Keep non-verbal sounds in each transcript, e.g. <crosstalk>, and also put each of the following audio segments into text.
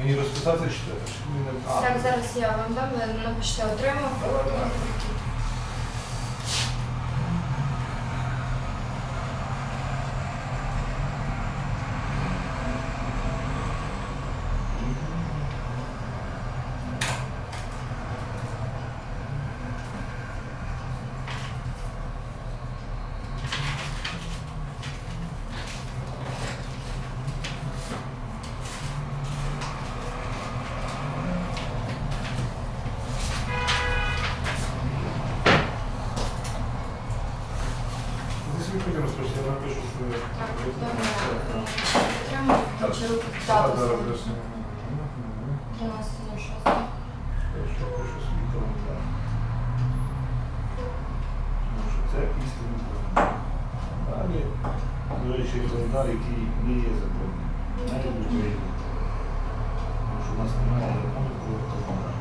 Мені розписати чи? Чи мені не- А, Так, зараз я вам дам, напишіть отримав. Я напишу, що. Так. Так, дату зараз. Мгм. 13.06. Хорошо, пишу свій коментар. Тому що це істинний коментар. Далі, до речі, коментар, який не є законним. Навіть в Україні. Тому що у нас немає закону про коментар.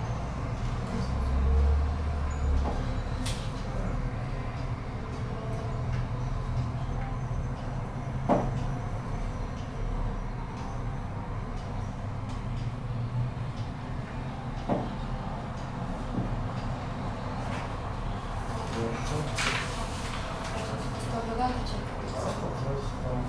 Ставлю дату чи? Дякую.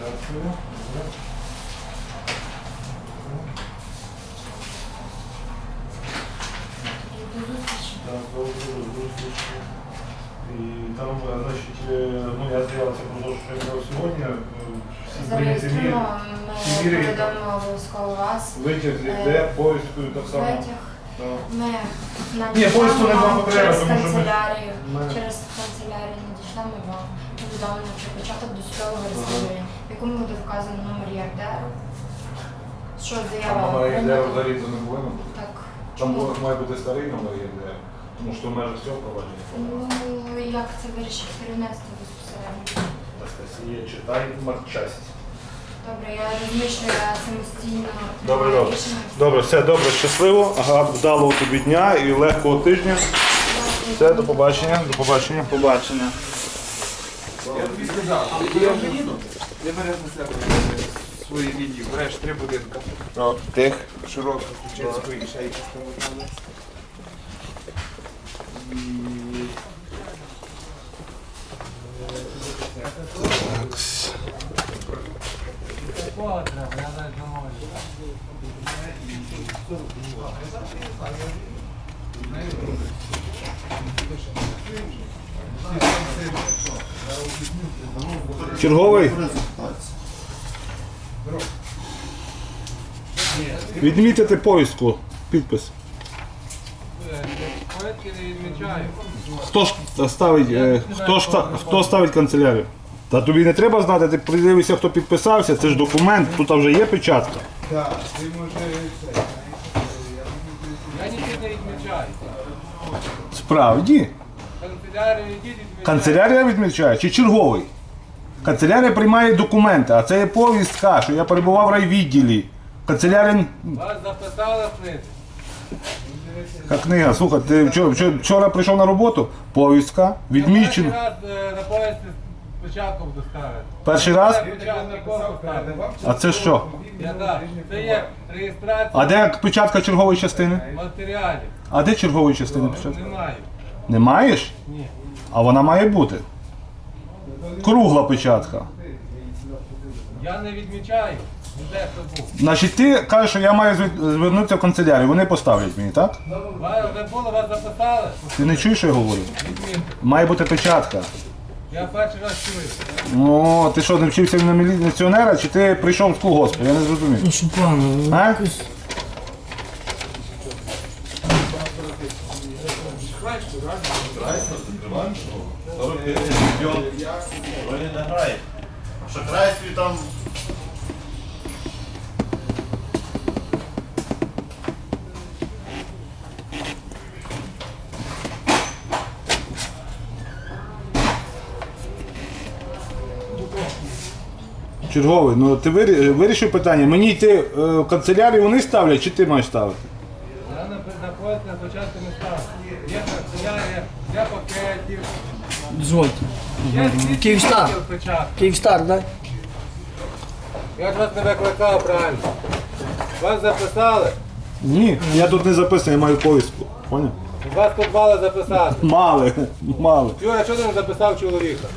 Добре. До зустрічі. І там, значить, ну я з'явився про те, що я брав сьогодні. Всі прийняті міри. Зареєструємо, всі ми міри, повідомимо обов'язково вас. Витяг Е, йде повісткою так само. Витяг. Так. Ми Ні, повістку не вам потреба, через тому що ми- канцелярію. ми- Через канцелярію надішлемо вам повідомлення про початок досудового розслідування, в якому буде вказано номер ЄРДР. Що заява номер прийнята. взагалі то не повинно бути. Так. Там Чому? буде- має бути старий номер ЄДР, тому що в межах цього провадження. Ну, як це вирішить керівництво безпосередньо? Анастасія, читай матчасть. Добре, я розміщую я самостійно Добре, добре. рішення. Добре, все добре, щасливо. Ага, вдалого тобі дня і легкого тижня. Все, до побачення, до побачення. Побачення. Я береш на себе свої лінії, береш три будинка. Тих. Широка, Ключинську і ще якісь там. Черговий. Відмітити повістку. Підпис. Хто ж ставить, е, хто, ж, хто ставить канцелярію? Та тобі не треба знати, ти придивися, хто підписався, це ж документ, тут вже є печатка. Так, ти може. Я нічого не відмічаю. Справді. Канцелярія відмічає чи черговий? Канцелярія приймає документи, а це є повістка, що я перебував в райвідділі. Канцелярія. Вас записали в книзі. Книга, слухай, ти вчора, вчора, вчора прийшов на роботу, повістка, Я відмічена. перший раз е, на поїзді спочатку доставити. Перший раз? А це що? Я так. Це є реєстрація А де печатка чергової частини? матеріалів. А де чергової частини печатка? Немає. Не маєш? Ні. А вона має бути. Кругла печатка. Я не відмічаю. Де хто був. Значить, ти кажеш, що я маю звер- звернутися в канцелярію, вони поставлять мені, так? Вже було, вас записали? Ти не чуєш, що я говорю? Відмінте. Має бути печатка. Я перший раз чую. Ну, ти що, не вчився на міліціонера, чи ти прийшов з колгоспу? Я не зрозумів. Ну що пане, А? якось Вони не Черговий, ну ти вирі- вирішив питання. Мені йти е, в канцелярію вони ставлять, чи ти маєш ставити? Я на, початку не став. Є канцелярія, для пакетів. Дозвольте. Київстар. Київстар, да? Я ж вас не викликав правильно. Вас записали, Ні, я тут не записаний, я маю повістку. Поняв? вас тут мали записати. Мали, <laughs> мали. Юра, що ти не записав чоловіка?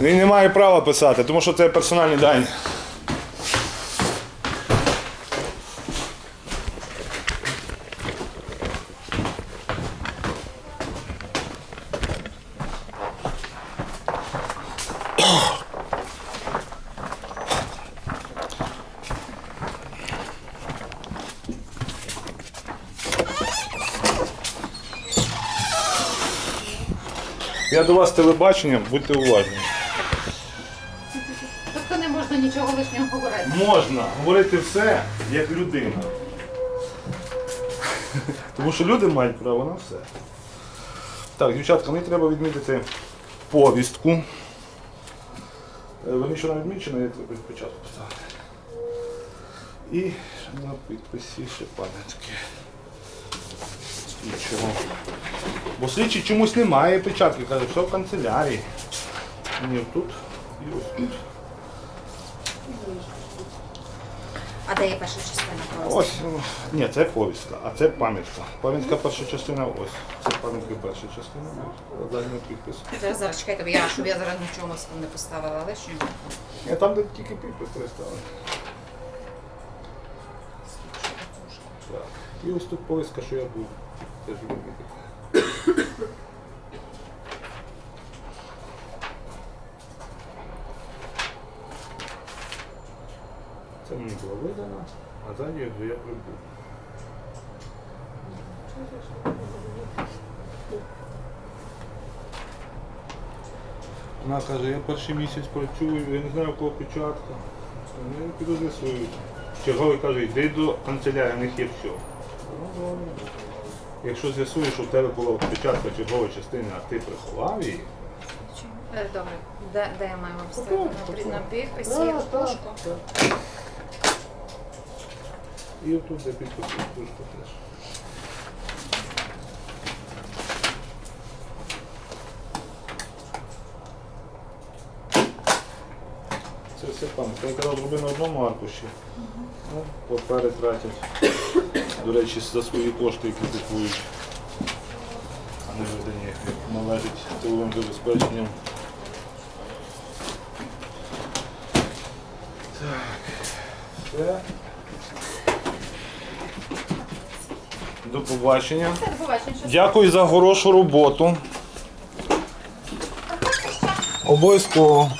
Він не має права писати, тому що це персональні дані. Я до вас з телебаченням, будьте уважні. Тобто не можна нічого лишнього говорити. Можна говорити все як людина. Тому що люди мають право на все. Так, дівчатка, мені треба відмітити повістку. Е, Вони що відмічено, я треба спочатку поставити. І на підписі ще пам'ятки. Нічого. Бо слідчий чомусь немає печатки, каже, все в канцелярії. Ні, тут і ось тут. А де є перша частина просто? Ось, ну, ні, це повістка, а це пам'ятка. Пам'ятка перша частина ось. Це пам'ятка перша частина. ось, Задній підпис. Зараз, зараз чекайте, бо я, щоб я зараз нічого не поставила лишнього. Ні, там де тільки підпис переставили. Так. І ось тут повістка, що я був. Теж відмітити. Це мені було видано, а ззаді я прибув. Вона каже, я перший місяць працюю, я не знаю, кого печатка. Ну, піду з'ясую. Черговий каже, йди до канцелярії, в них є все. Якщо з'ясуєш, що в тебе була печатка чергової частини, а ти приховав її, Е, Добре, де, де я маю На, при- отут. на підписі Так, і отут де підпис кружку теж. Це все пам'ятка. Я казав, зроби на одному аркуші. Ну, папери тратять. До речі, за свої кошти, які купують. А не видані, як належить тиловим забезпеченням. Все. До побачення. Все, до побачення. Дякую за хорошу роботу. Обов'язково.